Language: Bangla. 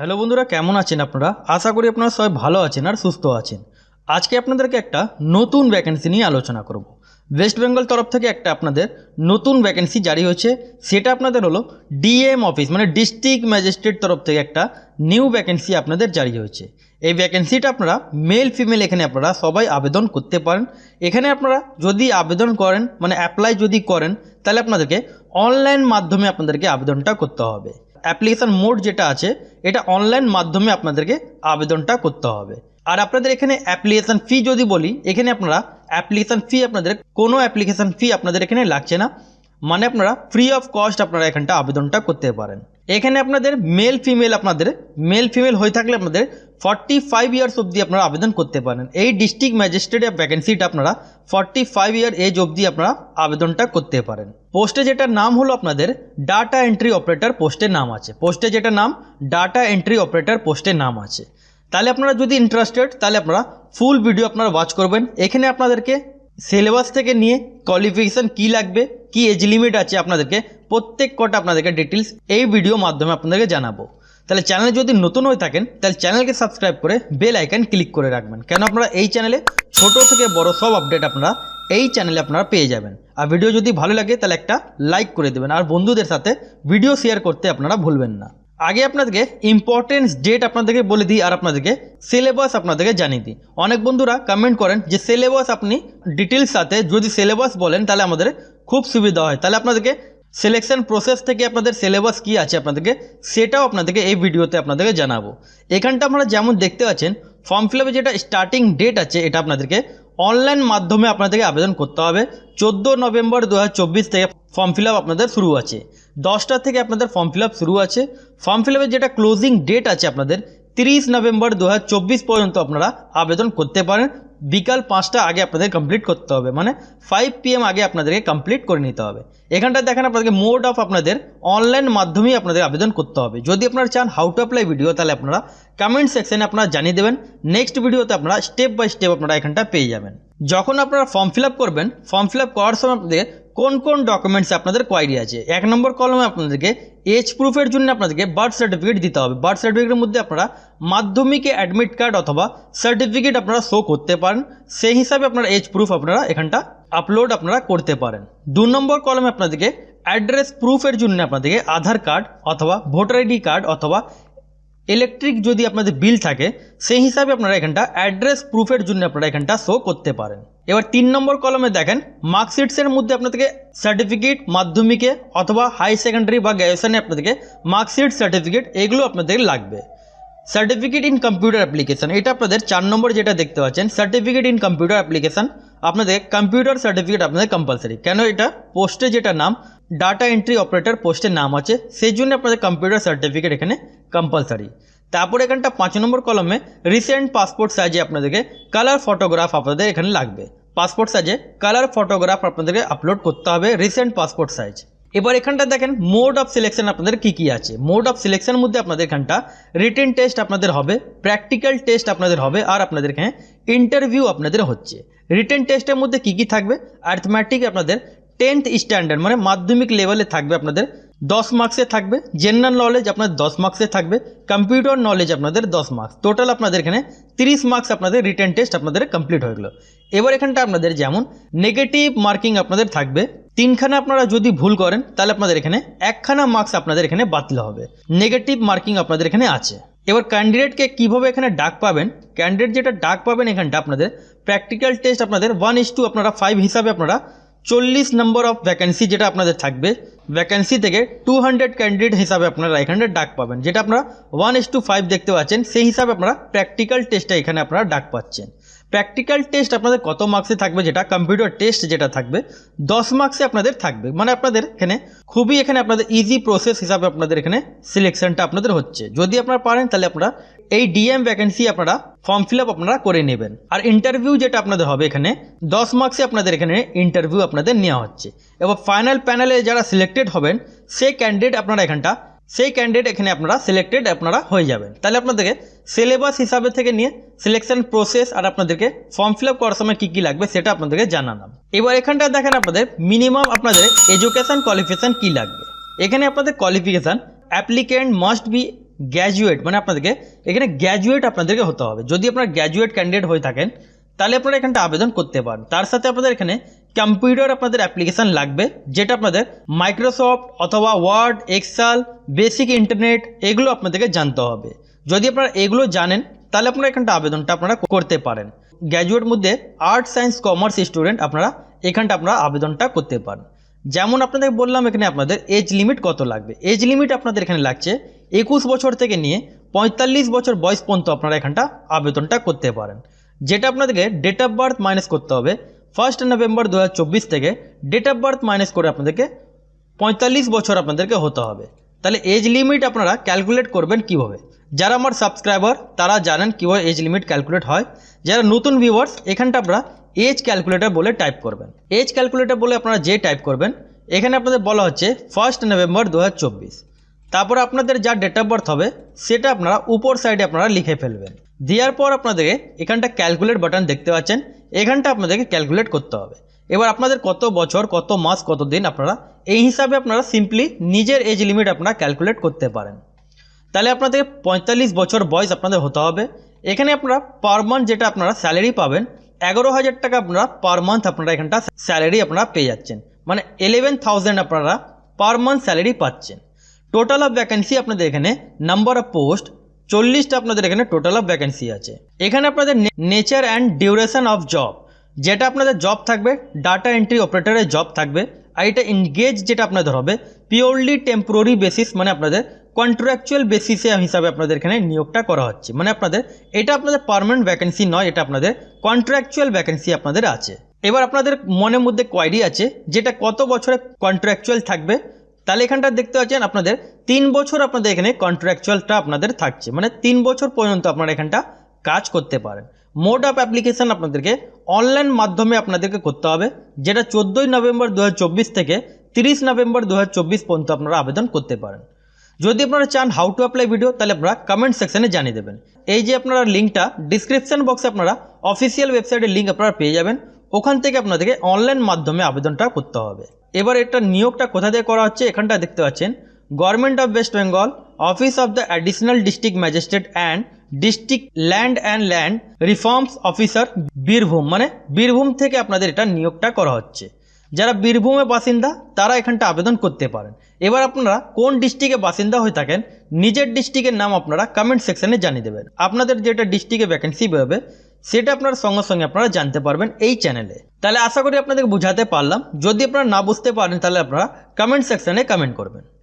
হ্যালো বন্ধুরা, কেমন আছেন আপনারা? আশা করি আপনারা সবাই ভালো আছেন আর সুস্থ আছেন। আজকে আপনাদেরকে একটা নতুন ভ্যাকেন্সি নিয়ে আলোচনা করব। ওয়েস্ট বেঙ্গল তরফ থেকে একটা আপনাদের নতুন ভ্যাকেন্সি জারি হয়েছে। সেটা আপনাদের হলো ডিএম অফিস মানে ডিস্ট্রিক্ট ম্যাজিস্ট্রেট তরফ থেকে একটা নিউ ভ্যাকেন্সি আপনাদের জারি হয়েছে। এই ভ্যাকেন্সিটা আপনারা মেল ফিমেল এখানে আপনারা সবাই আবেদন করতে পারেন। এখানে আপনারা যদি আবেদন করেন মানে অ্যাপ্লাই যদি করেন, তাহলে আপনাদেরকে অনলাইন মাধ্যমে আপনাদেরকে আবেদনটা করতে হবে। অ্যাপ্লিকেশান মোড যেটা আছে, এটা অনলাইন মাধ্যমে আপনাদেরকে আবেদনটা করতে হবে। আর আপনাদের এখানে অ্যাপ্লিকেশান ফি যদি বলি, এখানে আপনারা অ্যাপ্লিকেশান ফি আপনাদের, কোনো অ্যাপ্লিকেশান ফি আপনাদের এখানে লাগছে না। মানে আপনারা ফ্রি অফ কস্ট আপনারা এখানটা আবেদনটা করতে পারেন। এখানে আপনাদের মেল ফিমেল আপনাদের মেল ফিমেল হয়ে থাকলে আপনাদের ফর্টি ফাইভ ইয়ার্স অবধি আপনারা আবেদন করতে পারেন। এই ডিস্ট্রিক্ট ম্যাজিস্ট্রেটের ভ্যাকেন্সিটা আপনারা ফর্টি ফাইভ ইয়ার এজ অবধি আপনারা আবেদনটা করতে পারেন। পোস্টে যেটার নাম হলো আপনাদের ডাটা এন্ট্রি অপারেটর পোস্টের নাম আছে। পোস্টে যেটা নাম ডাটা এন্ট্রি অপারেটর পোস্টের নাম আছে। তাহলে আপনারা যদি ইন্টারেস্টেড তাহলে আপনারা ফুল ভিডিও আপনারা ওয়াচ করবেন। এখানে আপনাদেরকে সিলেবাস থেকে নিয়ে কোয়ালিফিকেশান কী লাগবে, কি এজ লিমিট আছে আপনাদেরকে প্রত্যেক কটা আপনাদেরকে ডিটেলস এই ভিডিও মাধ্যমে আপনাদেরকে জানাব। তাহলে চ্যানেলে যদি নতুন হয়ে থাকেন, তাহলে চ্যানেলকে সাবস্ক্রাইব করে বেল আইকন ক্লিক করে রাখবেন। কেন আপনারা এই চ্যানেলে ছোট থেকে বড় সব আপডেট আপনারা এই চ্যানেলে আপনারা পেয়ে যাবেন। আর ভিডিও যদি ভালো লাগে, তাহলে একটা লাইক করে দেবেন। আর বন্ধুদের সাথে ভিডিও শেয়ার করতে আপনারা ভুলবেন না। আগে আপনাদেরকে ইম্পর্টেন্স ডেট আপনাদেরকে বলে দিই, আর আপনাদেরকে সিলেবাস আপনাদেরকে জানিয়ে দিই। অনেক বন্ধুরা কমেন্ট করেন যে সিলেবাস আপনি ডিটেলস সাথে যদি সিলেবাস বলেন, তাহলে আমাদের খুব সুবিধা হয়। তাহলে আপনাদেরকে সিলেকশন প্রসেস থেকে আপনাদের সিলেবাস কী আছে আপনাদেরকে, সেটাও আপনাদেরকে এই ভিডিওতে আপনাদেরকে জানাব। এখানটা আপনারা যেমন দেখতে পাচ্ছেন ফর্ম ফিল যেটা স্টার্টিং ডেট আছে, এটা আপনাদেরকে অনলাইন মাধ্যমে আপনাদেরকে আবেদন করতে হবে। চোদ্দ নভেম্বর দুহাজার চব্বিশ থেকে ফর্ম ফিল আপনাদের শুরু আছে। দশটা থেকে আপনাদের ফর্ম ফিল শুরু আছে। ফর্ম ফিল যেটা ক্লোজিং ডেট আছে আপনাদের, তিরিশ নভেম্বর দু হাজার চব্বিশ পর্যন্ত আপনারা আবেদন করতে পারেন। বিকাল পাঁচটা আগে আপনাদের কমপ্লিট করতে হবে। মানে ফাইভ পিএম আগে আপনাদেরকে কমপ্লিট করে নিতে হবে। এখানটা দেখেন আপনাদেরকে মোড অফ আপনাদের অনলাইন মাধ্যমেই আপনাদের আবেদন করতে হবে। যদি আপনারা চান হাউ টু অ্যাপ্লাই ভিডিও তাহলে আপনারা কমেন্ট সেকশানে আপনারা জানিয়ে দেবেন। নেক্সট ভিডিওতে আপনারা স্টেপ বাই স্টেপ আপনারা এখানটা পেয়ে যাবেন। যখন আপনারা ফর্ম ফিল করবেন ফর্ম ফিল করার সময় আপনাদের কোন কোন ডকুমেন্টস আপনাদের কোয়ারি আছে? এক নম্বর কলমে আপনাদেরকে এজ প্রুফের জন্য আপনাদেরকে বার্থ সার্টিফিকেট দিতে হবে। বার্থ সার্টিফিকেটের মধ্যে আপনারা মাধ্যমিকে অ্যাডমিট কার্ড অথবা সার্টিফিকেট আপনারা শো করতে পারেন। সেই হিসাবে আপনারা এজ প্রুফ আপনারা এখানটা আপলোড আপনারা করতে পারেন। দু নম্বর কলমে আপনাদেরকে অ্যাড্রেস প্রুফের জন্য আপনাদেরকে আধার কার্ড অথবা ভোটার আইডি কার্ড অথবা ইলেকট্রিক যদি আপনাদের বিল থাকে, সেই হিসাবে আপনারা এখানটা অ্যাড্রেস প্রুফের জন্য আপনারা এখানটা শো করতে পারেন। এবার তিন নম্বর কলমে দেখেন মার্কশিটসের মধ্যে আপনাদেরকে সার্টিফিকেট মাধ্যমিকে অথবা হাই সেকেন্ডারি বা গ্র্যাজুয়েশনে আপনাদেরকে মার্কশিট সার্টিফিকেট এগুলো আপনাদের লাগবে। সার্টিফিকেট ইন কম্পিউটার অ্যাপ্লিকেশন এটা আপনাদের চার নম্বর যেটা দেখতে পাচ্ছেন সার্টিফিকেট ইন কম্পিউটার অ্যাপ্লিকেশন আপনাদের কম্পিউটার সার্টিফিকেট আপনাদের কম্পালসারি কেন এটা? পোস্টে যেটা নাম ডাটা এন্ট্রি অপারেটর পোস্টের নাম আছে, সেই জন্য আপনাদের কম্পিউটার সার্টিফিকেট এখানে কম্পালসারি তারপর এখানটা পাঁচ নম্বর কলমে রিসেন্ট পাসপোর্ট সাইজে আপনাদেরকে কালার ফটোগ্রাফ আপনাদের এখানে লাগবে। পাসপোর্ট সাইজে কালার ফটোগ্রাফ আপনাদেরকে আপলোড করতে হবে রিসেন্ট পাসপোর্ট সাইজ এবার এখানটা দেখেন মোড অফ সিলেকশন আপনাদের কি কি আছে? মোড অফ সিলেকশন মধ্যে আপনাদের এখানটা রিটেন টেস্ট আপনাদের হবে প্র্যাকটিক্যাল টেস্ট আপনাদের হবে, আর আপনাদের এখানে ইন্টারভিউ আপনাদের হচ্ছে। রিটেন টেস্টের মধ্যে কি কি থাকবে? অ্যাথমেটিক আপনাদের টেন্থ স্ট্যান্ডার্ড মানে মাধ্যমিক লেভেলে থাকবে আপনাদের দশ মার্কসে থাকবে জেনারেল নলেজ আপনার দশ মার্কসে থাকবে কম্পিউটার নলেজ আপনাদের দশ মার্কস টোটাল আপনাদের এখানে তিরিশ মার্কস আপনাদের রিটেন টেস্ট আপনাদের কমপ্লিট হয়ে গেলো। এবার এখানটা আপনাদের যেমন নেগেটিভ মার্কিং আপনাদের থাকবে, তিনখানা আপনারা যদি ভুল করেন, তাহলে আপনাদের এখানে একখানা মার্কস আপনাদের এখানে বাতিল হবে। নেগেটিভ মার্কিং আপনাদের এখানে আছে। এবার ক্যান্ডিডেটকে কীভাবে এখানে ডাক পাবেন? ক্যান্ডিডেট যেটা ডাক পাবেন এখানটা আপনাদের প্র্যাকটিক্যাল টেস্ট আপনাদের ওয়ান ইস টু আপনারা ফাইভ হিসাবে আপনারা চল্লিশ নম্বর অফ ভ্যাকেন্সি যেটা আপনাদের থাকবে ভ্যাকেন্সি থেকে টু হান্ড্রেড ক্যান্ডিডেট হিসাবে আপনারা এখানে ডাক পাবেন। যেটা আপনারা ওয়ান ইস টু ফাইভ দেখতে পাচ্ছেন, সেই হিসাবে আপনারা প্র্যাকটিক্যাল টেস্টটা এখানে আপনারা ডাক পাচ্ছেন। প্র্যাকটিক্যাল টেস্ট আপনাদের কত মার্কসে থাকবে যেটা কম্পিউটার টেস্ট যেটা থাকবে, দশ মার্কসে আপনাদের থাকবে। মানে আপনাদের এখানে খুবই এখানে আপনাদের ইজি প্রসেস হিসাবে আপনাদের এখানে সিলেকশনটা আপনাদের হচ্ছে। যদি আপনারা পারেন তাহলে আপনারা এই ডিএম ভ্যাকেন্সি আপনারা ফর্ম ফিল আপ আপনারা করে নেবেন। আর ইন্টারভিউ যেটা আপনাদের হবে এখানে, দশ মার্কসে আপনাদের এখানে ইন্টারভিউ আপনাদের নেওয়া হচ্ছে। এবার ফাইনাল প্যানেলে যারা সিলেক্টেড হবেন, সেই ক্যান্ডিডেট আপনারা এখানটা, সেই ক্যান্ডিডেট এখানে আপনারা সিলেক্টেড আপনারা হয়ে যাবেন। তাহলে আপনাদেরকে সিলেবাস হিসাবে থেকে নিয়ে সিলেকশন প্রসেস আর আপনাদেরকে ফর্ম ফিল আপ করার সময় কী কী লাগবে সেটা আপনাদেরকে জানালাম। এবার এখানটা দেখেন আপনাদের মিনিমাম আপনাদের এডুকেশন কোয়ালিফিকেশান কী লাগবে। এখানে আপনাদের qualification applicant must be graduate মানে আপনাদেরকে এখানে গ্র্যাজুয়েট আপনাদেরকে হতে হবে। যদি আপনারা গ্র্যাজুয়েট ক্যান্ডিডেট হয়ে থাকেন, তাহলে আপনারা এখানটা আবেদন করতে পারেন। তার সাথে আপনাদের এখানে কম্পিউটার আপনাদের অ্যাপ্লিকেশান লাগবে, যেটা আপনাদের মাইক্রোসফট অথবা ওয়ার্ড এক্সেল বেসিক ইন্টারনেট এগুলো আপনাদেরকে জানতে হবে। যদি আপনারা এগুলো জানেন, তাহলে আপনারা এখানটা আবেদনটা আপনারা করতে পারেন। গ্র্যাজুয়েট মধ্যে আর্ট সায়েন্স কমার্স স্টুডেন্ট আপনারা এখানটা আপনারা আবেদনটা করতে পারেন। যেমন আপনাদের বললাম এখানে আপনাদের এজ লিমিট কত লাগবে? এজ লিমিট আপনাদের এখানে লাগছে একুশ বছর থেকে নিয়ে পঁয়তাল্লিশ বছর বয়স পর্যন্ত আপনারা এখানটা আবেদনটা করতে পারেন। যেটা আপনাদেরকে ডেট অফ বার্থ মাইনাস করতে হবে ফার্স্ট নভেম্বর দু হাজার চব্বিশ থেকে ডেট অফ বার্থ মাইনাস করে আপনাদেরকে পঁয়তাল্লিশ বছর আপনাদেরকে হতে হবে। তাহলে এজ লিমিট আপনারা ক্যালকুলেট করবেন কীভাবে? যারা আমার সাবস্ক্রাইবার তারা জানেন কীভাবে এজ লিমিট ক্যালকুলেট হয়। যারা নতুন ভিউয়ার্স এখানটা আপনারা এজ ক্যালকুলেটর বলে টাইপ করবেন। এজ ক্যালকুলেটর বলে আপনারা যে টাইপ করবেন, এখানে আপনাদের বলা হচ্ছে ফার্স্ট নভেম্বর দু হাজার চব্বিশ। তারপর আপনাদের যা ডেট অফ বার্থ হবে, সেটা আপনারা উপর সাইডে আপনারা লিখে ফেলবেন। দেওয়ার পর আপনাদেরকে এখানটা ক্যালকুলেট বাটন দেখতে পাচ্ছেন, এখানটা আপনাদেরকে ক্যালকুলেট করতে হবে। এবার আপনাদের কত বছর, কত মাস, কত দিন আপনারা এই হিসাবে আপনারা সিম্পলি নিজের এজ লিমিট আপনারা ক্যালকুলেট করতে পারেন। তাহলে আপনাদের পঁয়তাল্লিশ বছর বয়স আপনাদের হতে হবে। এখানে আপনারা পার মান্থ যেটা আপনারা স্যালারি পাবেন, এগারো হাজার টাকা আপনারা পার মান্থ আপনারা এখানটা স্যালারি আপনারা পেয়ে যাচ্ছেন। মানে ইলেভেন থাউজেন্ড আপনারা পার মান্থ স্যালারি পাচ্ছেন। টোটাল অফ ভ্যাকেন্সি আপনাদের এখানে নাম্বার অফ পোস্ট চল্লিশটা আপনাদের এখানে টোটাল অফ ভ্যাকেন্সি আছে। এখানে আপনাদের nature and duration of job যেটা আপনাদের জব থাকবে ডাটা এন্ট্রি অপারেটরের জব থাকবে, আর এটা এনগেজ যেটা আপনাদের হবে পিওরলি টেম্পোরারি বেসিস মানে আপনাদের কন্ট্রাকচুয়াল বেসিসে হিসাবে আপনাদের এখানে নিয়োগটা করা হচ্ছে। মানে আপনাদের, এটা আপনাদের পার্মানেন্ট ভ্যাকেন্সি নয়, এটা আপনাদের কন্ট্রাকচুয়াল ভ্যাকেন্সি আপনাদের আছে। এবার আপনাদের মনের মধ্যে কোয়ারি আছে, যেটা কত বছরে কন্ট্রাকচুয়াল থাকবে তাহলে এখানটা দেখতে পাচ্ছেন আপনাদের তিন বছর আপনাদের এখানে কন্ট্রাকচুয়ালটা আপনাদের থাকছে। মানে তিন বছর পর্যন্ত আপনারা এখানটা কাজ করতে পারেন। মোড অফ অ্যাপ্লিকেশান আপনাদেরকে অনলাইন মাধ্যমে আপনাদেরকে করতে হবে, যেটা চোদ্দোই নভেম্বর দু হাজার চব্বিশ থেকে তিরিশ নভেম্বর দু হাজার চব্বিশ পর্যন্ত আপনারা আবেদন করতে পারেন। যদি আপনারা চান হাউ টু অ্যাপ্লাই ভিডিও তাহলে আপনারা কমেন্ট সেকশনে জানিয়ে দেবেন। এই যে আপনারা লিঙ্কটা ডিসক্রিপশন বক্সে আপনারা অফিসিয়াল ওয়েবসাইটের লিঙ্ক আপনারা পেয়ে যাবেন। ওখান থেকে আপনাদেরকে অনলাইন মাধ্যমে আবেদনটা করতে হবে। এবার এটা নিয়োগটা কোথা থেকে করা হচ্ছে এখানটা দেখতে পাচ্ছেন। Government of West Bengal office of the additional district magistrate and district land and land reforms officer Birbhum মানে বীরভূম থেকে আপনাদের এটা নিয়োগটা করা হচ্ছে। যারা বীরভূমের বাসিন্দা, তারা এখানটা আবেদন করতে পারেন। এবার আপনারা কোন ডিস্ট্রিক্টে বাসিন্দা হয়ে থাকেন, নিজের ডিস্ট্রিক্টের নাম আপনারা কমেন্ট সেকশনে জানিয়ে দেবেন। আপনাদের যেটা ডিস্ট্রিক্টে ভ্যাকেন্সি বেরোবে সেটা আপনার সঙ্গে সঙ্গে আপনারা জানতে পারবেন এই চ্যানেলে। তাহলে আশা করি আপনাদের বোঝাতে পারলাম। যদি আপনারা না বুঝতে পারেন, তাহলে আপনারা কমেন্ট সেকশনে কমেন্ট করবেন।